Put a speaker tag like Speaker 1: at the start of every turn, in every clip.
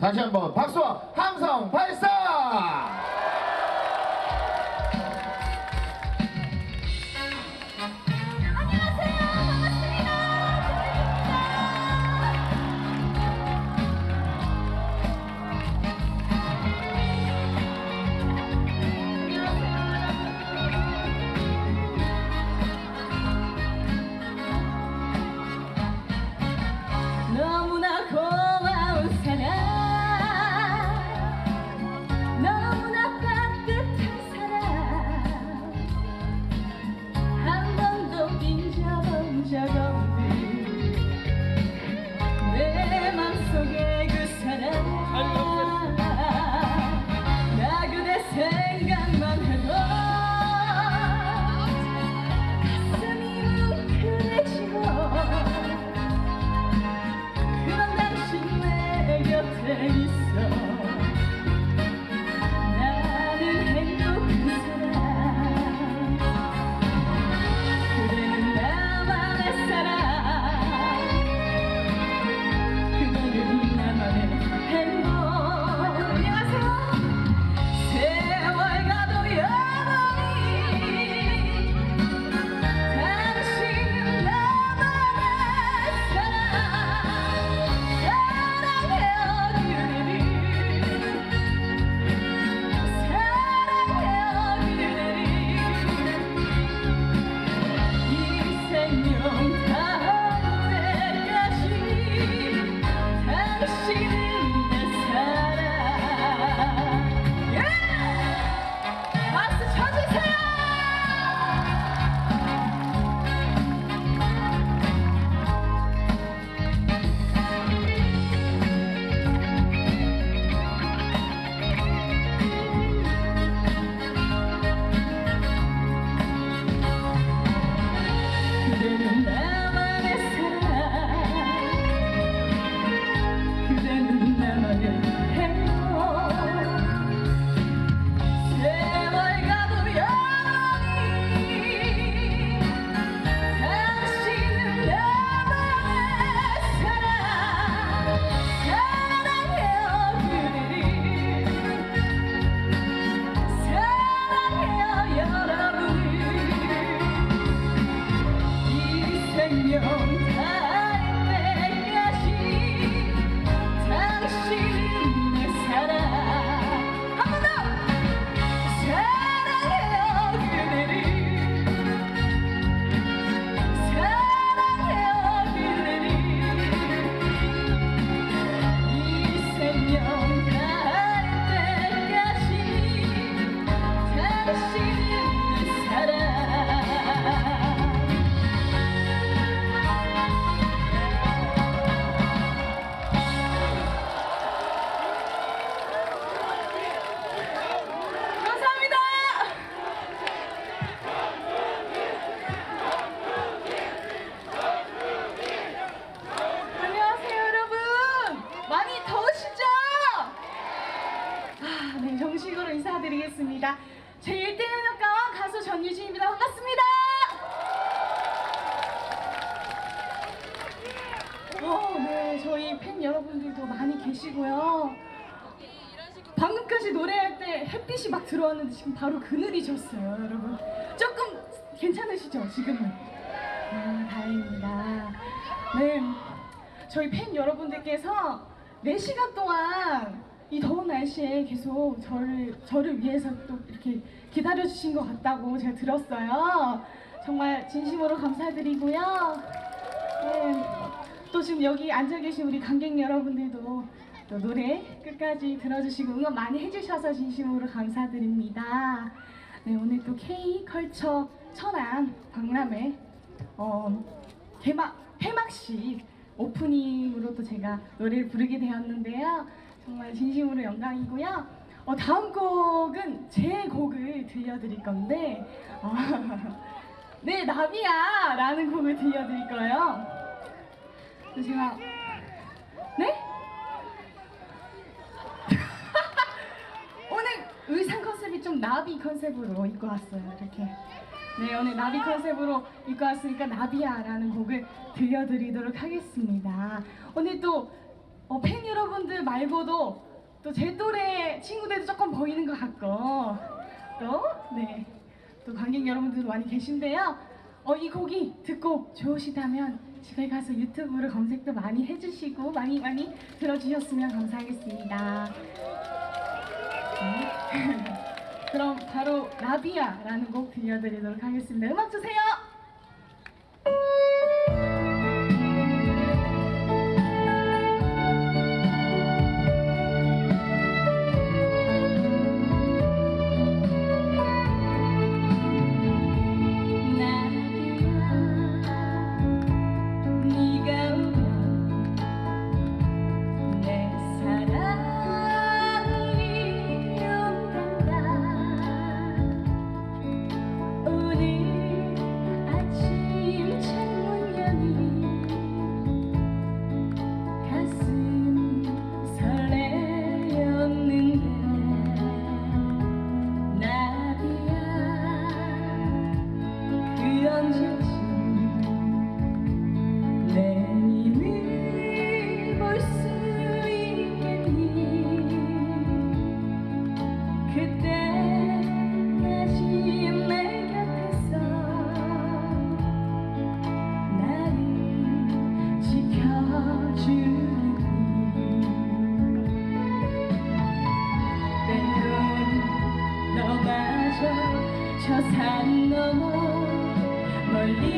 Speaker 1: 다시 한번 박수와 함성 발사!
Speaker 2: 정식으로 인사드리겠습니다. 제 1대 연역가와 가수 전유진입니다. 반갑습니다. 어, 네, 저희 팬 여러분들도 많이 계시고요. 방금까지 노래할 때 햇빛이 막 들어왔는데 지금 바로 그늘이 졌어요, 여러분. 조금 괜찮으시죠, 지금은? 아, 다행입니다. 네, 저희 팬 여러분들께서 4시간 동안 이 더운 날씨에 계속 저를, 저를 위해서 또 이렇게 기다려주신 것 같다고 제가 들었어요. 정말 진심으로 감사드리고요. 네, 또 지금 여기 앉아 계신 우리 관객 여러분들도 또 노래 끝까지 들어주시고 응원 많이 해주셔서 진심으로 감사드립니다. 네, 오늘 또 K 컬처 천안 박람회 어, 개막 폐막식 오프닝으로 또 제가 노래를 부르게 되었는데요. 정말 진심으로 영광이고요. 어, 다음 곡은 제 곡을 들려드릴 건데, 어, 네 나비야 라는 곡을 들려드릴 거예요. 제가 네? 오늘 의상 컨셉이 좀 나비 컨셉으로 입고 왔어요. 이렇게. 네, 오늘 나비 컨셉으로 입고 왔으니까 나비야라는 곡을 들려드리도록 하겠습니다. 오늘 또
Speaker 1: 어, 팬 여러분들 말고도 또 제 또래 친구들도 조금 보이는 것 같고 또 네. 또 관객 여러분들도 많이 계신데요. 어, 이 곡이 듣고 좋으시다면 집에 가서 유튜브로 검색도 많이 해주시고 많이 많이 들어주셨으면 감사하겠습니다. 네. 그럼 바로 라비아라는 곡 들려드리도록 하겠습니다. 음악 주세요. 산 너머 멀리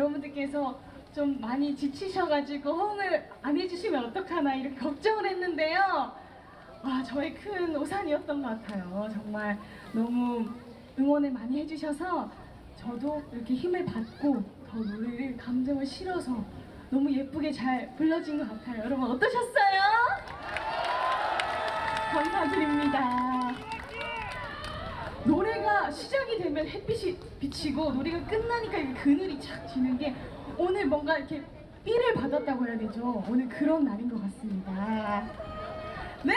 Speaker 1: 여러분들께서 좀 많이 지치셔가지고 호응을 안 해주시면 어떡하나 이렇게 걱정을 했는데요. 와, 저의 큰 오산이었던 것 같아요. 정말 너무 응원을 많이 해주셔서 저도 이렇게 힘을 받고 더 노래를 감정을 실어서 너무 예쁘게 잘 불러진 것 같아요. 여러분 어떠셨어요? 감사드립니다. 노래가 시작이 되면 햇빛이 비치고 노래가 끝나니까 그늘이 착 지는 게 오늘 뭔가 이렇게 삐를 받았다고 해야 되죠. 오늘 그런 날인 것 같습니다. 네!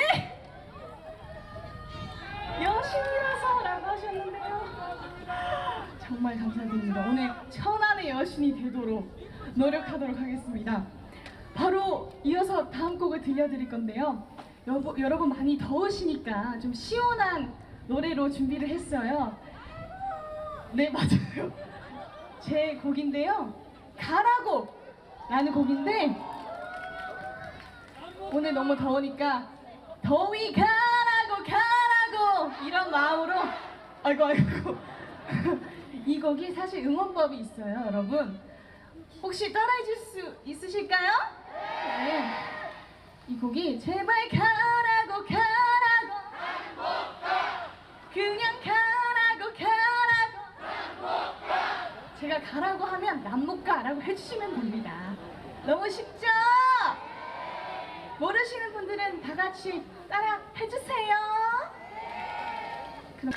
Speaker 1: 여신이라서라고 하셨는데요. 정말 감사드립니다. 오늘 천안의 여신이 되도록 노력하도록 하겠습니다. 바로 이어서 다음 곡을 들려드릴 건데요. 여보, 여러분 많이 더우시니까 좀 시원한 노래로 준비를 했어요. 네, 맞아요. 제 곡인데요. 가라고! 라는 곡인데, 오늘 너무 더우니까, 더위 가라고, 가라고! 이런 마음으로, 아이고, 아이고. 이 곡이 사실 응원법이 있어요, 여러분. 혹시 따라해 줄 수 있으실까요? 네. 이 곡이 제발 가라 그냥 가라고 가라고 제가 가라고 하면 난 못 가라고 해주시면 됩니다. 너무 쉽죠? 모르시는 분들은 다 같이 따라 해주세요. 그럼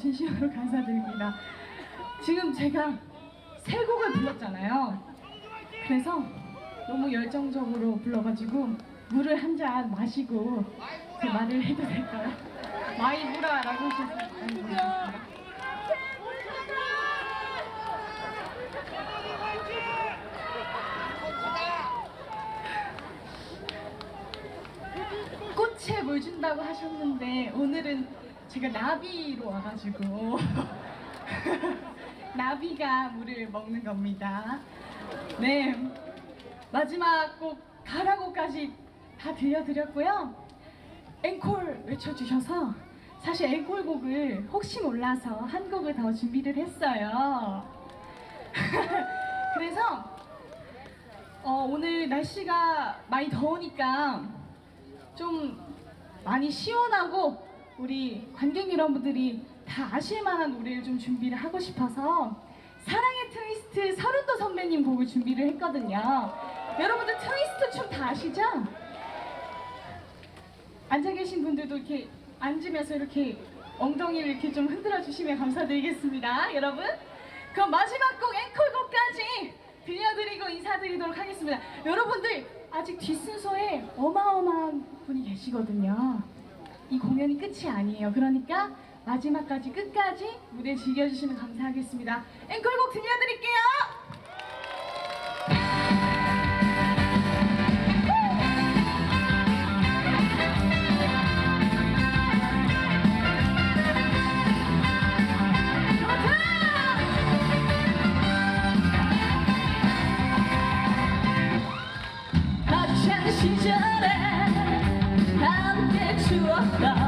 Speaker 1: 진심으로 감사드립니다. 지금 제가 세 곡을 불렀잖아요. 그래서 너무 열정적으로 불러가지고 물을 한 잔 마시고 제 말을 해도 될까요? 마이 무라라고 하셨어요. 꽃에 물 준다고 하셨는데 오늘은 제가 나비로 와가지고 나비가 물을 먹는 겁니다. 네 마지막 곡 가라고까지 다 들려드렸고요. 앵콜 외쳐주셔서 사실 앵콜 곡을 혹시 몰라서 한 곡을 더 준비를 했어요. 그래서 어, 오늘 날씨가 많이 더우니까 좀 많이 시원하고 우리 관객 여러분들이 다 아실 만한 노래를 좀 준비를 하고 싶어서 사랑의 트위스트 서른도 선배님 곡을 준비를 했거든요. 여러분들 트위스트 춤 다 아시죠? 앉아 계신 분들도 이렇게 앉으면서 이렇게 엉덩이를 이렇게 좀 흔들어 주시면 감사드리겠습니다. 여러분. 그럼 마지막 곡 앵콜곡까지 들려드리고 인사드리도록 하겠습니다. 여러분들 아직 뒷순서에 어마어마한 분이 계시거든요. 이 공연이 끝이 아니에요. 그러니까 마지막까지 끝까지 무대 즐겨주시면 감사하겠습니다. 앵콜곡 들려드릴게요. to.